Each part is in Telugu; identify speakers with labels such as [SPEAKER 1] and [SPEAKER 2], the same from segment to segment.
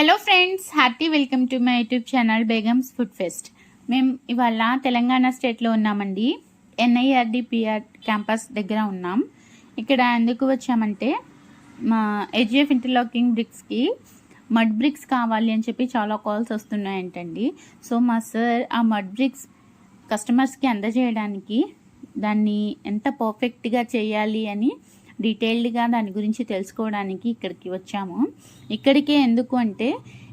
[SPEAKER 1] Hello friends hearty welcome to my YouTube channel Begums food fest మేము ఇవాళ తెలంగాణ స్టేట్లో ఉన్నామండి. ఎన్ఐఆర్డి పిఆర్ క్యాంపస్ దగ్గర ఉన్నాం. ఇక్కడ ఎందుకు వచ్చామంటే మా హెచ్ఎఫ్ ఇంటర్లాకింగ్ బ్రిక్స్కి మడ్ బ్రిక్స్ కావాలి అని చెప్పి చాలా కాల్స్ వస్తున్నాయంటండి. సో మా సార్ ఆ మడ్ బ్రిక్స్ కస్టమర్స్కి అందజేయడానికి దాన్ని ఎంత పర్ఫెక్ట్గా చేయాలి అని డీటెయిల్డ్గా దాని గురించి తెలుసుకోవడానికి ఇక్కడికి వచ్చాము. ఇక్కడికే ఎందుకు అంటే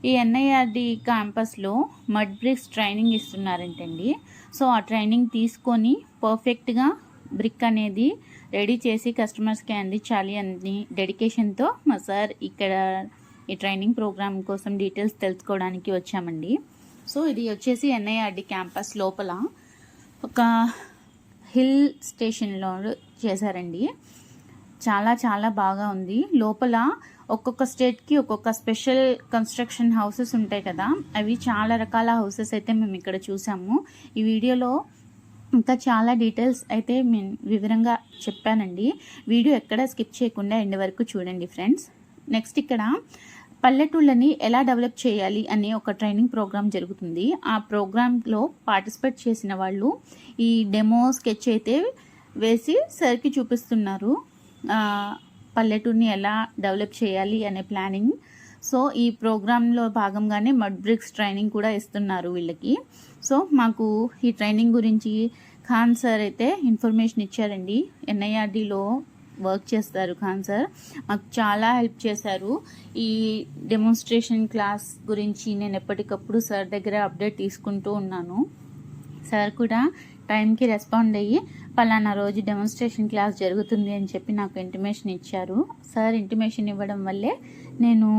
[SPEAKER 1] ఈ ఎన్ఐఆర్డి క్యాంపస్లో మడ్ బ్రిక్స్ ట్రైనింగ్ ఇస్తున్నారంటండి. సో ఆ ట్రైనింగ్ తీసుకొని పర్ఫెక్ట్గా బ్రిక్ అనేది రెడీ చేసి కస్టమర్స్కి అందించాలి అని డెడికేషన్తో మా సార్ ఇక్కడ ఈ ట్రైనింగ్ ప్రోగ్రామ్ కోసం డీటెయిల్స్ తెలుసుకోవడానికి వచ్చామండి. సో ఇది వచ్చేసి ఎన్ఐఆర్డి క్యాంపస్ లోపల ఒక హిల్ స్టేషన్లో చేశారండి. చాలా చాలా బాగా ఉంది. లోపల ఒక్కొక్క స్టేట్కి ఒక్కొక్క స్పెషల్ కన్స్ట్రక్షన్ హౌసెస్ ఉంటాయి కదా. అవి చాలా రకాల హౌసెస్ అయితే మేము ఇక్కడ చూసాము. ఈ వీడియోలో ఇంకా చాలా డీటెయిల్స్ అయితే నేను వివరంగా చెప్పానండి. వీడియో ఎక్కడ స్కిప్ చేయకుండా ఎండ్ వరకు చూడండి ఫ్రెండ్స్ నెక్స్ట్ ఇక్కడ పల్లెటూళ్ళని ఎలా డెవలప్ చేయాలి అనే ఒక ట్రైనింగ్ ప్రోగ్రామ్ జరుగుతుంది. ఆ ప్రోగ్రాంలో పార్టిసిపేట్ చేసిన వాళ్ళు ఈ డెమో స్కెచ్ అయితే వేసి సరికి చూపిస్తున్నారు. పల్లెటూరిని ఎలా డెవలప్ చేయాలి అనే ప్లానింగ్. సో ఈ ప్రోగ్రాంలో భాగంగానే మడ్ బ్రిక్స్ ట్రైనింగ్ కూడా ఇస్తున్నారు వీళ్ళకి. సో మాకు ఈ ట్రైనింగ్ గురించి ఖాన్ సార్ అయితే ఇన్ఫర్మేషన్ ఇచ్చారండి. ఎన్ఐఆర్డీలో వర్క్ చేస్తారు ఖాన్ సార్. మాకు చాలా హెల్ప్ చేశారు. ఈ డెమోన్స్ట్రేషన్ క్లాస్ గురించి నేను ఎప్పటికప్పుడు సార్ దగ్గర అప్డేట్ తీసుకుంటూ ఉన్నాను. సార్ కూడా టైంకి రెస్పాండ్ అయ్యి పలానా రోజు డెమోన్స్ట్రేషన్ క్లాస్ జరుగుతుంది అని చెప్పి నాకు ఇంటిమేషన్ ఇచ్చారు. సార్ ఇంటిమేషన్ ఇవ్వడం వల్లే నేను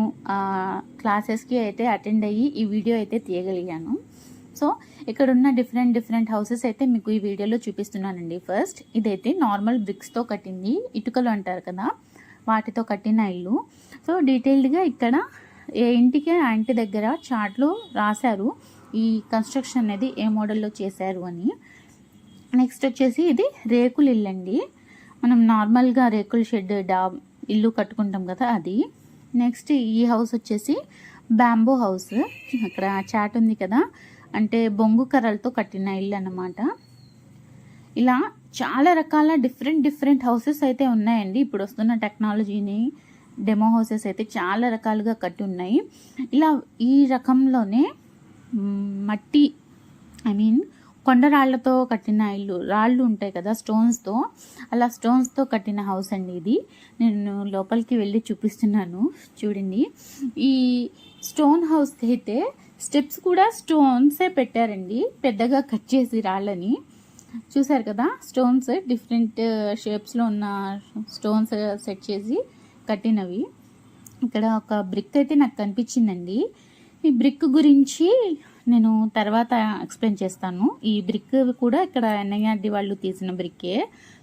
[SPEAKER 1] క్లాసెస్కి అయితే అటెండ్ అయ్యి ఈ వీడియో అయితే తీయగలిగాను. సో ఇక్కడ ఉన్న డిఫరెంట్ డిఫరెంట్ హౌసెస్ అయితే మీకు ఈ వీడియోలో చూపిస్తున్నానండి. ఫస్ట్ ఇదైతే నార్మల్ బ్రిక్స్తో కట్టింది. ఇటుకలు అంటారు కదా వాటితో కట్టిన ఇల్లు. సో డీటెయిల్డ్గా ఇక్కడ ఏ ఇంటికి ఆ ఇంటి దగ్గర చార్ట్లో రాశారు. ఈ కన్స్ట్రక్షన్ అనేది ఏ మోడల్లో చేశారు అని. నెక్స్ట్ వచ్చేసి ఇది రేకుల ఇల్లు అండి. మనం నార్మల్గా రేకుల షెడ్ డా ఇల్లు కట్టుకుంటాం కదా అది. నెక్స్ట్ ఈ హౌస్ వచ్చేసి బ్యాంబో హౌస్. అక్కడ చాట్ ఉంది కదా. అంటే బొంగు కర్రలతో కట్టిన ఇల్లు అన్నమాట. ఇలా చాలా రకాల డిఫరెంట్ డిఫరెంట్ హౌసెస్ అయితే ఉన్నాయండి. ఇప్పుడు వస్తున్న టెక్నాలజీని డెమో హౌసెస్ అయితే చాలా రకాలుగా కట్టి ఉన్నాయి. ఇలా ఈ రకంలోనే మట్టి ఐ మీన్ కొండరాళ్ళతో కట్టిన ఇల్లు రాళ్ళు ఉంటాయి కదా స్టోన్స్తో అలా స్టోన్స్తో కట్టిన హౌస్ అండి ఇది. నేను లోపలికి వెళ్ళి చూపిస్తున్నాను చూడండి. ఈ స్టోన్ హౌస్కి అయితే స్టెప్స్ కూడా స్టోన్సే పెట్టారండి. పెద్దగా కట్ చేసి రాళ్ళని. చూసారు కదా స్టోన్స్ డిఫరెంట్ షేప్స్లో ఉన్న స్టోన్స్ సెట్ చేసి కట్టినవి. ఇక్కడ ఒక బ్రిక్ అయితే నాకు కనిపించిందండి. ఈ బ్రిక్ గురించి నేను తర్వాత ఎక్స్ప్లెయిన్ చేస్తాను. ఈ బ్రిక్ కూడా ఇక్కడ ఎన్ఐఆర్డి వాళ్ళు తీసిన బ్రిక్కే.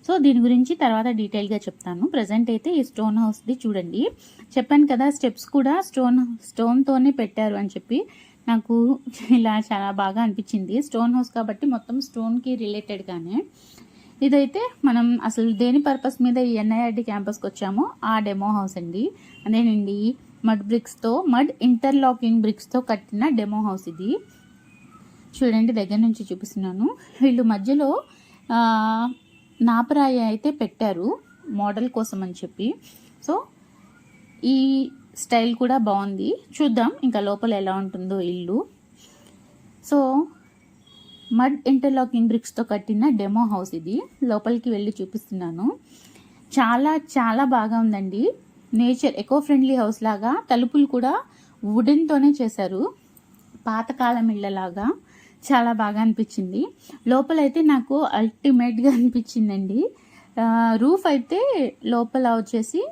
[SPEAKER 1] సో దీని గురించి తర్వాత డీటెయిల్గా చెప్తాను. ప్రజెంట్ అయితే ఈ స్టోన్ హౌస్ది చూడండి. చెప్పాను కదా స్టెప్స్ కూడా స్టోన్ స్టోన్తోనే పెట్టారు అని చెప్పి నాకు ఇలా చాలా బాగా అనిపించింది. స్టోన్ హౌస్ కాబట్టి మొత్తం స్టోన్కి రిలేటెడ్గానే. ఇదైతే మనం అసలు దేని పర్పస్ మీద ఈ ఎన్ఐఆర్డి క్యాంపస్కి వచ్చామో ఆ డెమో హౌస్ అండి. అదేనండి మడ్ బ్రిక్స్తో మడ్ ఇంటర్లాకింగ్ బ్రిక్స్తో కట్టిన డెమో హౌస్ ఇది. చూడండి దగ్గర నుంచి చూపిస్తున్నాను. వీళ్ళు మధ్యలో నాపరాయి అయితే పెట్టారు మోడల్ కోసం అని చెప్పి. సో ఈ స్టైల్ కూడా బాగుంది. చూద్దాం ఇంకా లోపల ఎలా ఉంటుందో ఇల్లు. సో మడ్ ఇంటర్లాకింగ్ బ్రిక్స్తో కట్టిన డెమో హౌస్ ఇది. లోపలికి వెళ్ళి చూపిస్తున్నాను. చాలా చాలా బాగా ఉందండి. నేచర్ ఎకో ఫ్రెండ్లీ హౌస్ లాగా తలుపులు కూడా వుడెన్తోనే చేశారు. పాతకాలం ఇళ్ళలాగా చాలా బాగా అనిపించింది. లోపలైతే నాకు అల్టిమేట్గా అనిపించిందండి. రూఫ్ అయితే లోపల వచ్చేసి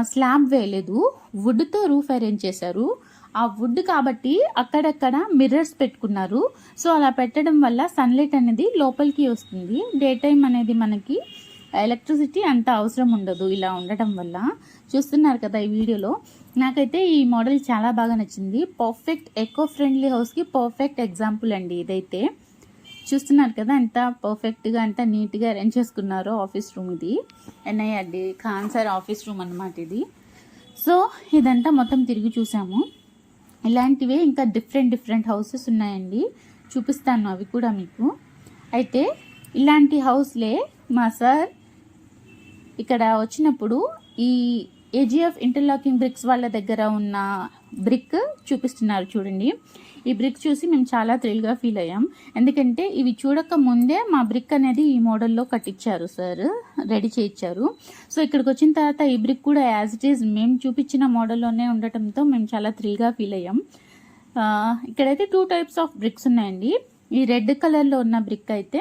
[SPEAKER 1] స్లాబ్ వేయలేదు వుడ్తో రూఫ్ అరేంజ్ చేశారు. ఆ వుడ్ కాబట్టి అక్కడక్కడ మిర్రర్స్ పెట్టుకున్నారు. సో అలా పెట్టడం వల్ల సన్లైట్ అనేది లోపలికి వస్తుంది. డే టైం అనేది మనకి ఎలక్ట్రిసిటీ అంత అవసరం ఉండదు ఇలా ఉండటం వల్ల. చూస్తున్నారు కదా ఈ వీడియోలో. నాకైతే ఈ మోడల్ చాలా బాగా నచ్చింది. పర్ఫెక్ట్ ఎకో ఫ్రెండ్లీ హౌస్కి పర్ఫెక్ట్ ఎగ్జాంపుల్ అండి ఇదైతే. చూస్తున్నారు కదా ఎంత పర్ఫెక్ట్గా ఎంత నీట్గా అరేంజ్ చేసుకున్నారో ఆఫీస్ రూమ్ ఇది. NIRD Khan sir office room అనమాట ఇది. సో ఇదంతా మొత్తం తిరిగి చూసాము. ఇలాంటివే ఇంకా డిఫరెంట్ డిఫరెంట్ హౌసెస్ ఉన్నాయండి. చూపిస్తాను అవి కూడా మీకు. అయితే ఇలాంటి హౌస్లే మా సార్ ఇక్కడ వచ్చినప్పుడు ఈ ఏజిఎఫ్ ఇంటర్లాకింగ్ బ్రిక్స్ వాళ్ళ దగ్గర ఉన్న బ్రిక్ చూపిస్తున్నారు చూడండి. ఈ బ్రిక్ చూసి మేము చాలా థ్రిల్గా ఫీల్ అయ్యాం. ఎందుకంటే ఇవి చూడక ముందే మా బ్రిక్ అనేది ఈ మోడల్లో కట్టించారు సార్ రెడీ చేయించారు. సో ఇక్కడికి వచ్చిన తర్వాత ఈ బ్రిక్ కూడా యాజ్ ఇట్ ఈజ్ మేము చూపించిన మోడల్లోనే ఉండటంతో మేము చాలా థ్రిల్గా ఫీల్ అయ్యాం. ఇక్కడైతే టూ టైప్స్ ఆఫ్ బ్రిక్స్ ఉన్నాయండి. ఈ రెడ్ కలర్లో ఉన్న బ్రిక్ అయితే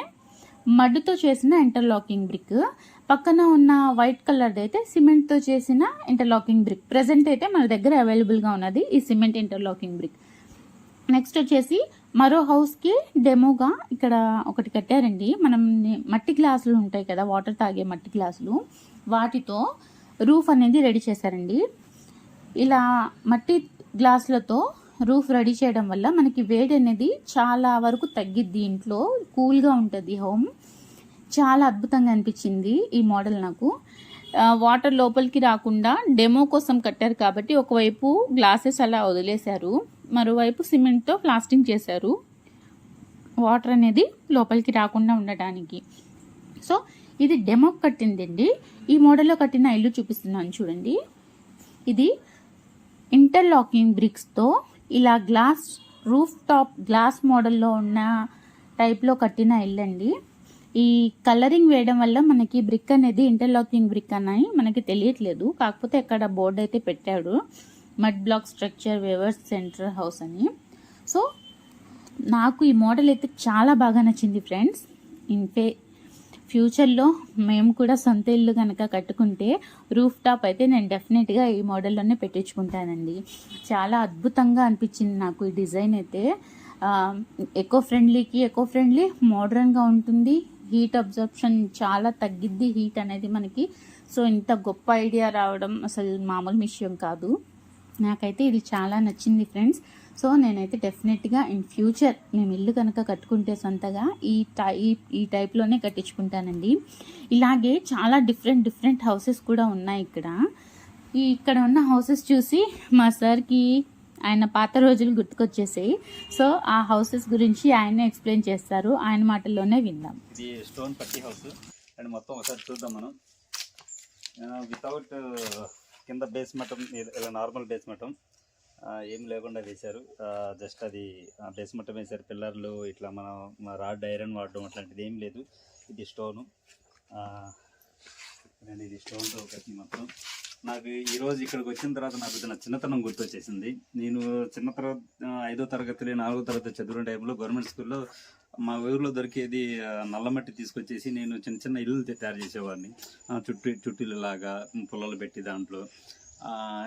[SPEAKER 1] మడ్డుతో చేసిన ఇంటర్లాకింగ్ బ్రిక్ పక్కన ఉన్న వైట్ కలర్ది అయితే సిమెంట్తో చేసిన ఇంటర్లాకింగ్ బ్రిక్ ప్రజెంట్ అయితే మన దగ్గర అవైలబుల్గా ఉన్నది ఈ సిమెంట్ ఇంటర్లాకింగ్ బ్రిక్ నెక్స్ట్ వచ్చేసి మరో హౌస్కి డెమోగా ఇక్కడ ఒకటి కట్టారండి. మనం మట్టి గ్లాసులు ఉంటాయి కదా వాటర్ తాగే మట్టి గ్లాసులు. వాటితో రూఫ్ అనేది రెడీ చేశారండి. ఇలా మట్టి గ్లాసులతో రూఫ్ రెడీ చేయడం వల్ల మనకి వేడి అనేది చాలా వరకు తగ్గిద్ది. ఇంట్లో కూల్గా ఉంటుంది హోమ్ చాలా అద్భుతంగా అనిపించింది ఈ మోడల్ నాకు. వాటర్ లోపలికి రాకుండా డెమో కోసం కట్టారు కాబట్టి ఒకవైపు గ్లాసెస్ అలా వదిలేశారు మరోవైపు సిమెంట్తో ప్లాస్టింగ్ చేశారు. వాటర్ అనేది లోపలికి రాకుండా ఉండటానికి సో ఇది డెమో కట్టిందండి. ఈ మోడల్లో కట్టిన ఇల్లు చూపిస్తున్నాను చూడండి. ఇది ఇంటర్లాకింగ్ బ్రిక్స్తో ఇలా గ్లాస్ రూఫ్ టాప్ గ్లాస్ మోడల్లో ఉన్న టైప్లో కట్టిన ఇల్లు అండి ఈ కలరింగ్ వేయడం వల్ల మనకి బ్రిక్ అనేది ఇంటర్లాకింగ్ బ్రిక్ అని మనకి తెలియట్లేదు. కాకపోతే అక్కడ బోర్డు అయితే పెట్టాడు. Mud block structure weavers centre house అని. సో నాకు ఈ మోడల్ అయితే చాలా బాగా నచ్చింది ఫ్రెండ్స్ ఇన్ఫే ఫ్యూచర్లో మేము కూడా సొంత ఇల్లు కనుక కట్టుకుంటే రూఫ్ టాప్ అయితే నేను డెఫినెట్గా ఈ మోడల్లోనే పెట్టించుకుంటానండి. చాలా అద్భుతంగా అనిపించింది నాకు ఈ డిజైన్ అయితే. ఎకో ఫ్రెండ్లీకి ఎకో ఫ్రెండ్లీ మోడ్రన్గా ఉంటుంది. హీట్ అబ్జర్ప్షన్ చాలా తగ్గిద్ది హీట్ అనేది మనకి. సో ఇంత గొప్ప ఐడియా రావడం అసలు మామూలు విషయం కాదు. నాకైతే ఇది చాలా నచ్చింది ఫ్రెండ్స్. సో నేనైతే డెఫినెట్గా ఇన్ ఫ్యూచర్ మేము ఇల్లు కనుక కట్టుకుంటే సొంతగా ఈ టై ఈ- ఈ టైప్లోనే కట్టించుకుంటానండి. ఇలాగే చాలా డిఫరెంట్ డిఫరెంట్ హౌసెస్ కూడా ఉన్నాయి ఇక్కడ. ఈ ఇక్కడ ఉన్న హౌసెస్ చూసి మా సార్కి ఆయన పాత రోజులు గుర్తుకొచ్చేసాయి. సో ఆ హౌసెస్ గురించి ఆయన ఎక్స్ప్లెయిన్ చేస్తారు. ఆయన మాటల్లోనే విందాం.
[SPEAKER 2] ఇది స్టోన్ పట్టి హౌస్. అండ్ మొత్తం ఒకసారి చూద్దాం మనం. వితౌట్ కింద బేస్ మటం ఇలా నార్మల్ బేస్ మటం ఏం లేకుండా వేశారు. జస్ట్ అది బేస్ మఠం వేశారు. పిల్లర్లు ఇట్లా మనం రాడ్ ఐరన్ వాడడం అట్లాంటిది ఏం లేదు. ఇది స్టోను అండ్ ఇది స్టోన్తో ఒకటి మొత్తం. నాకు ఈరోజు ఇక్కడికి వచ్చిన తర్వాత నాకు నా చిన్నతనం గుర్తొచ్చేసింది. నేను చిన్న తర్వాత ఐదో తరగతి నాలుగో తరగతి చదివిన టైంలో గవర్నమెంట్ స్కూల్లో మా ఊరిలో దొరికేది నల్లమట్టి తీసుకొచ్చేసి నేను చిన్న చిన్న ఇల్లు తయారు చేసేవాడిని. చుట్టూ చుట్టూలు లాగా పొలాలు పెట్టి దాంట్లో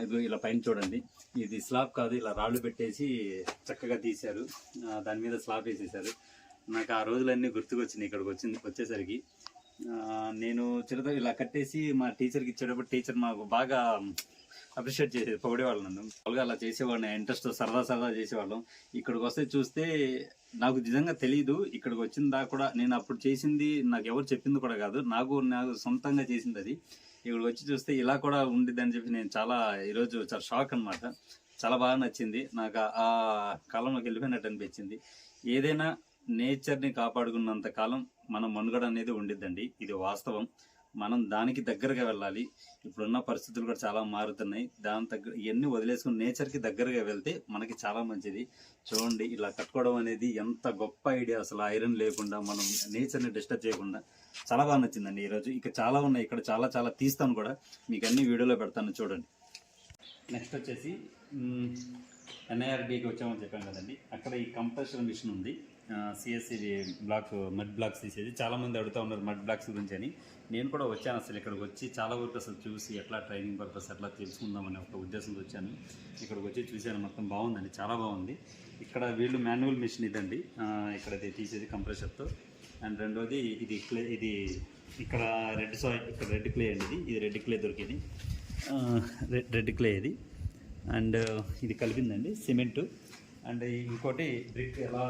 [SPEAKER 2] ఇది ఇలా పైన చూడండి. ఇది స్లాబ్ కాదు ఇలా రాళ్ళు పెట్టేసి చక్కగా తీశారు. దాని మీద స్లాబ్ వేసేసారు నాకు ఆ రోజులన్నీ గుర్తుకొచ్చినాయి ఇక్కడికి వచ్చింది వచ్చేసరికి. నేను చిరుత ఇలా కట్టేసి మా టీచర్కి ఇచ్చేటప్పుడు టీచర్ మాకు బాగా అప్రిషియేట్ చేసేది పొగిడేవాళ్ళు నన్ను. మామూలుగా అలా చేసేవాడిని ఇంట్రెస్ట్ సరదా సరదా చేసేవాళ్ళం. ఇక్కడికి వస్తే చూస్తే నాకు నిజంగా తెలియదు ఇక్కడికి వచ్చిన దాకా కూడా నేను అప్పుడు చేసింది నాకు ఎవరు చెప్పింది కూడా కాదు నాకు నాకు సొంతంగా చేసింది అది. ఇక్కడికి వచ్చి చూస్తే ఇలా కూడా ఉండిద్దని చెప్పి నేను చాలా ఈరోజు చాలా షాక్ అన్నమాట. చాలా బాగా నచ్చింది. నాకు ఆ- ఆ కాలంలోకి వెళ్ళిపోయినట్టు అనిపించింది. ఏదైనా నేచర్ని కాపాడుకున్నంత కాలం మన మనుగడ అనేది ఉండిద్దండి. ఇది వాస్తవం. మనం దానికి దగ్గరగా వెళ్ళాలి. ఇప్పుడున్న పరిస్థితులు కూడా చాలా మారుతున్నాయి. దాని తగ్గ ఇవన్నీ వదిలేసుకుని నేచర్కి దగ్గరగా వెళ్తే మనకి చాలా మంచిది. చూడండి ఇలా కట్టుకోవడం అనేది ఎంత గొప్ప ఐడియా. అసలు ఐరన్ లేకుండా మనం నేచర్ని డిస్టర్బ్ చేయకుండా. చాలా బాగా నచ్చిందండి ఈరోజు ఇక చాలా ఉన్నాయి. ఇక్కడ చాలా చాలా తీస్తాను కూడా. మీకు అన్ని వీడియోలో పెడతాను చూడండి. నెక్స్ట్ వచ్చేసి ఎన్ఐఆర్డీకి వచ్చామని చెప్పాను కదండి. అక్కడ ఈ కంపల్సరీ మిషన్ ఉంది. సిఎస్సి బ్లాక్ మడ్ బ్లాక్స్ తీసేది చాలామంది అడుగుతూ ఉన్నారు మడ్ బ్లాక్స్ గురించి అని. నేను కూడా వచ్చాను అసలు ఇక్కడికి వచ్చి చాలా వరకు అసలు చూసి ఎట్లా ట్రైనింగ్ పర్పస్ ఎట్లా తెలుసుకుందామనే ఒక ఉద్దేశంతో వచ్చాను. ఇక్కడికి వచ్చి చూశాను మొత్తం బాగుందండి చాలా బాగుంది. ఇక్కడ వీళ్ళు మాన్యువల్ మిషన్ ఇదండి. ఆ, ఇక్కడ తీసేది కంప్రెషర్తో అండ్ రెండోది ఇది క్లే ఇది ఇక్కడ రెడ్ సాయిల్ ఇక్కడ రెడ్ క్లే అండి ఇది. ఇది రెడ్ క్లే దొరికేది. రెడ్ రెడ్ క్లే ఇది. అండ్ ఇది కలిపిందండి సిమెంటు. అండ్ ఇంకోటి బ్రిక్ ఎలా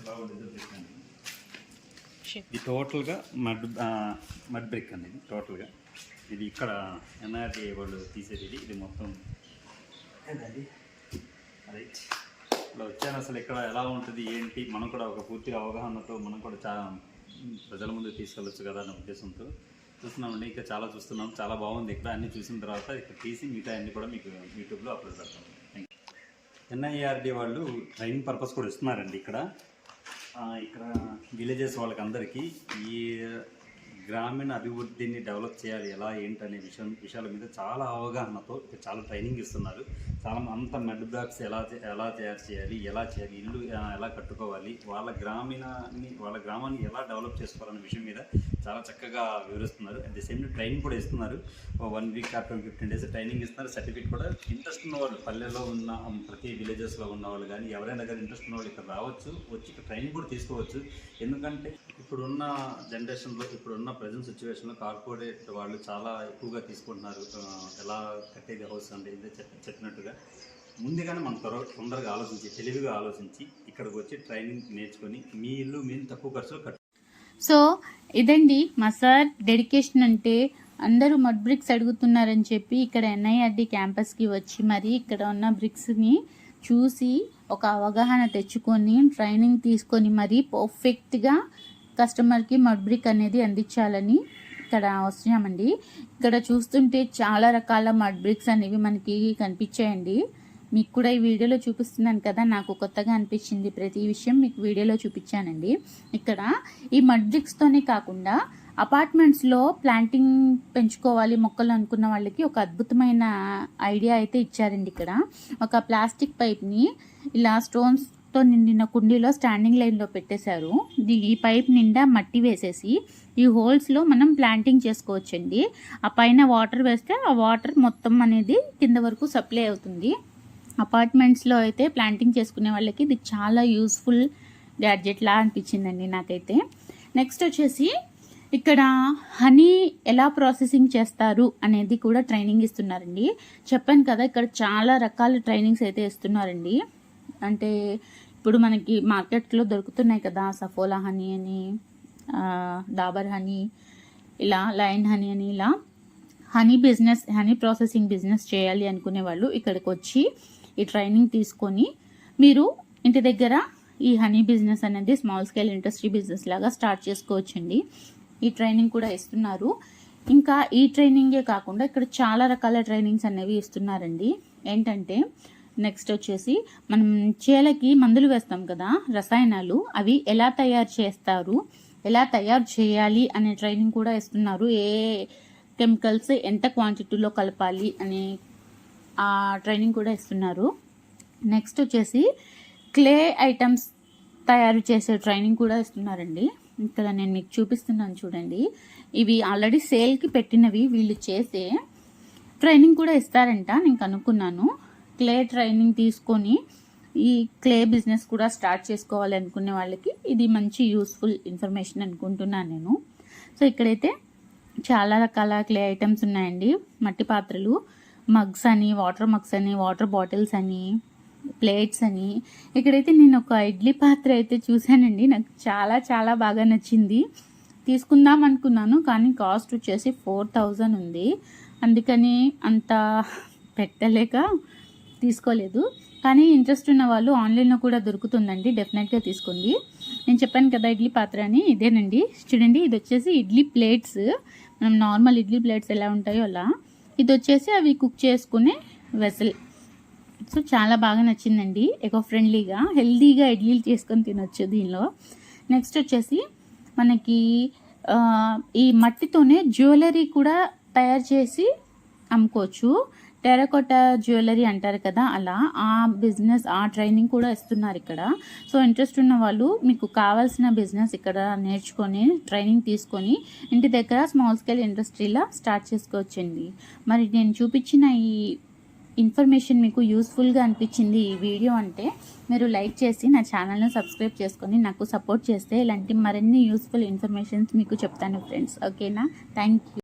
[SPEAKER 2] ఎలా ఉండేదో బ్రిక్ అండి. ఇది టోటల్గా మడ్ మడ్ బ్రిక్ అండి ఇది టోటల్గా. ఇది ఇక్కడ ఎన్ఆర్టీ వాళ్ళు తీసేది ఇది ఇది మొత్తం. అదండి రైట్ వచ్చాను అసలు ఇక్కడ ఎలా ఉంటుంది ఏంటి? మనం కూడా ఒక పూర్తి అవగాహనతో మనం కూడా చాలా ప్రజల ముందు తీసుకెళ్ళొచ్చు కదా అనే ఉద్దేశంతో చూస్తున్నామండి. ఇంకా చాలా చూస్తున్నాం. చాలా బాగుంది. ఇక్కడ అన్ని చూసిన తర్వాత ఇక్కడ తీసి మిగతా అన్ని కూడా మీకు యూట్యూబ్లో అప్లోడ్ పెడతాం. ఎన్ఐఆర్డి వాళ్ళు ట్రైనింగ్ పర్పస్ కూడా ఇస్తున్నారండి ఇక్కడ. ఇక్కడ విలేజెస్ వాళ్ళకి అందరికీ ఈ గ్రామీణ అభివృద్ధిని డెవలప్ చేయాలి ఎలా ఏంటి అనే విషయం విషయాల మీద చాలా అవగాహనతో ఇక్కడ చాలా ట్రైనింగ్ ఇస్తున్నారు. చాలా అంత మెడ్ బ్లాక్స్ ఎలా ఎలా తయారు చేయాలి ఎలా చేయాలి ఇల్లు ఎలా కట్టుకోవాలి వాళ్ళ గ్రామీణాన్ని వాళ్ళ గ్రామాన్ని ఎలా డెవలప్ చేసుకోవాలనే విషయం మీద చాలా చక్కగా వివరిస్తున్నారు. అట్ ది సేమ్ ట్రైనింగ్ కూడా ఇస్తున్నారు. One week after fifteen days training ఇస్తున్నారు. సర్టిఫికేట్ కూడా ఇంట్రెస్ట్ ఉన్న వాళ్ళు పల్లెల్లో ఉన్న ప్రతి విలేజెస్లో ఉన్న వాళ్ళు కానీ ఎవరైనా కానీ ఇంట్రెస్ట్ ఉన్న వాళ్ళు ఇక్కడ రావచ్చు. వచ్చి ఇక్కడ ట్రైనింగ్ కూడా తీసుకోవచ్చు. ఎందుకంటే ఇప్పుడున్న జనరేషన్లో ఇప్పుడున్న ప్రజెంట్ సిచ్యువేషన్లో కార్పొరేట్ వాళ్ళు చాలా ఎక్కువగా తీసుకుంటున్నారు. ఎలా కట్టేది హౌస్ అంటే ఇదే చెప్ప- చెప్పినట్టుగా. ముందుగానే మనం త్వర తొందరగా ఆలోచించి తెలివిగా ఆలోచించి ఇక్కడికి వచ్చి ట్రైనింగ్ నేర్చుకొని మీ ఇల్లు మీరు తక్కువ ఖర్చులో కట్టు
[SPEAKER 1] సో ఇదండి మా సార్ డెడికేషన్ అంటే అందరూ మడ్ బ్రిక్స్ అడుగుతున్నారని చెప్పి ఇక్కడ ఎన్ఐఆర్డి క్యాంపస్కి వచ్చి మరి ఇక్కడ ఉన్న బ్రిక్స్ని చూసి ఒక అవగాహన తెచ్చుకొని ట్రైనింగ్ తీసుకొని మరి పర్ఫెక్ట్గా కస్టమర్కి మడ్ బ్రిక్ అనేది అందించాలని ఇక్కడ వస్తున్నామండి. ఇక్కడ చూస్తుంటే చాలా రకాల మడ్ బ్రిక్స్ అనేవి మనకి కనిపించాయండి. మీకు కూడా ఈ వీడియోలో చూపిస్తున్నాను కదా నాకు కొత్తగా అనిపించింది ప్రతి విషయం మీకు వీడియోలో చూపించానండి. ఇక్కడ ఈ మడ్జిక్స్తోనే కాకుండా అపార్ట్మెంట్స్లో ప్లాంటింగ్ పెంచుకోవాలి మొక్కలు అనుకున్న వాళ్ళకి ఒక అద్భుతమైన ఐడియా అయితే ఇచ్చారండి ఇక్కడ. ఒక ప్లాస్టిక్ పైప్ని ఇలా స్టోన్స్తో నిండిన కుండీలో స్టాండింగ్ లైన్లో పెట్టేశారు. దీ- ఈ పైప్ నిండా మట్టి వేసేసి ఈ హోల్స్లో మనం ప్లాంటింగ్ చేసుకోవచ్చండి. ఆ పైన వాటర్ వేస్తే ఆ వాటర్ మొత్తం అనేది కింద వరకు సప్లై అవుతుంది. అపార్ట్మెంట్స్లో అయితే ప్లాంటింగ్ చేసుకునే వాళ్ళకి ఇది చాలా యూస్ఫుల్ గ్యాడ్జెట్లా అనిపించిందండి నాకైతే. నెక్స్ట్ వచ్చేసి ఇక్కడ హనీ ఎలా ప్రాసెసింగ్ చేస్తారు అనేది కూడా ట్రైనింగ్ ఇస్తున్నారండి. చెప్పాను కదా ఇక్కడ చాలా రకాల ట్రైనింగ్స్ అయితే ఇస్తున్నారండి. అంటే ఇప్పుడు మనకి మార్కెట్లో దొరుకుతున్నాయి కదా సఫోలా హనీ అని డాబర్ హనీ ఇలా లైన్ హనీ అని ఇలా honey business honey processing business చేయాలి అనుకునే వాళ్ళు ఇక్కడికి వచ్చి ఈ ట్రైనింగ్ తీసుకొని మీరు ఇంటి దగ్గర ఈ హనీ బిజినెస్ అనేది స్మాల్ స్కేల్ ఇండస్ట్రీ బిజినెస్ లాగా స్టార్ట్ చేసుకోవచ్చండి. ఈ ట్రైనింగ్ కూడా ఇస్తున్నారు. ఇంకా ఈ ట్రైనింగే కాకుండా ఇక్కడ చాలా రకాల ట్రైనింగ్స్ అనేవి ఇస్తున్నారండి. ఏంటంటే నెక్స్ట్ వచ్చేసి మనం చేలకి మందులు వేస్తాం కదా రసాయనాలు అవి ఎలా తయారు చేస్తారు ఎలా తయారు చేయాలి అనే ట్రైనింగ్ కూడా ఇస్తున్నారు. ఏ కెమికల్స్ ఎంత క్వాంటిటీలో కలపాలి అనే ట్రైనింగ్ కూడా ఇస్తున్నారు. నెక్స్ట్ వచ్చేసి క్లే ఐటమ్స్ తయారు చేసే ట్రైనింగ్ కూడా ఇస్తున్నారండి. ఇక్కడ నేను మీకు చూపిస్తున్నాను చూడండి. ఇవి ఆల్రెడీ సేల్కి పెట్టినవి వీళ్ళు చేసే ట్రైనింగ్ కూడా ఇస్తారంట నేను కనుక్కున్నాను. క్లే ట్రైనింగ్ తీసుకొని ఈ క్లే బిజినెస్ కూడా స్టార్ట్ చేసుకోవాలి అనుకునే వాళ్ళకి ఇది మంచి యూస్ఫుల్ ఇన్ఫర్మేషన్ అనుకుంటున్నాను నేను. సో ఇక్కడైతే చాలా రకాల క్లే ఐటమ్స్ ఉన్నాయండి. మట్టి పాత్రలు మగ్స్ అని వాటర్ మగ్స్ అని వాటర్ బాటిల్స్ అని ప్లేట్స్ అని. ఇక్కడైతే నేను ఒక ఇడ్లీ పాత్ర అయితే చూశానండి. నాకు చాలా చాలా బాగా నచ్చింది. తీసుకుందాం అనుకున్నాను కానీ కాస్ట్ వచ్చేసి ఫోర్ థౌజండ్ ఉంది. అందుకని అంత పెట్టలేక తీసుకోలేదు. కానీ ఇంట్రెస్ట్ ఉన్న వాళ్ళు ఆన్లైన్లో కూడా దొరుకుతుందండి. డెఫినెట్గా తీసుకోండి. నేను చెప్పాను కదా ఇడ్లీ పాత్ర అని ఇదేనండి. చూడండి ఇది వచ్చేసి ఇడ్లీ ప్లేట్స్ మనం నార్మల్ ఇడ్లీ ప్లేట్స్ ఎలా ఉంటాయో అలా. ఇది వచ్చేసి అవి కుక్ చేసుకునే వెసల్. సో చాలా బాగా నచ్చిందండి. ఎకో ఫ్రెండ్లీగా హెల్దీగా ఇడ్లీలు చేసుకొని తినొచ్చు దీనిలో. నెక్స్ట్ వచ్చేసి మనకి ఈ మట్టితోనే జ్యువెలరీ కూడా తయారు చేసి అమ్ముకోవచ్చు. టెరకోట జ్యువెలరీ అంటారు కదా అలా ఆ బిజినెస్ ఆ ట్రైనింగ్ కూడా ఇస్తున్నారు ఇక్కడ. సో ఇంట్రెస్ట్ ఉన్న వాళ్ళు మీకు కావాల్సిన బిజినెస్ ఇక్కడ నేర్చుకొని ట్రైనింగ్ తీసుకొని ఇంటి దగ్గర స్మాల్ స్కేల్ ఇండస్ట్రీలా స్టార్ట్ చేసుకోవచ్చండి. మరి నేను చూపించిన ఈ ఇన్ఫర్మేషన్ మీకు యూస్ఫుల్గా అనిపించింది ఈ వీడియో అంటే మీరు లైక్ చేసి నా ఛానల్ని సబ్స్క్రైబ్ చేసుకొని నాకు సపోర్ట్ చేస్తే ఇలాంటి మరిన్ని యూస్ఫుల్ ఇన్ఫర్మేషన్స్ మీకు చెప్తాను ఫ్రెండ్స్. ఓకేనా? Thank you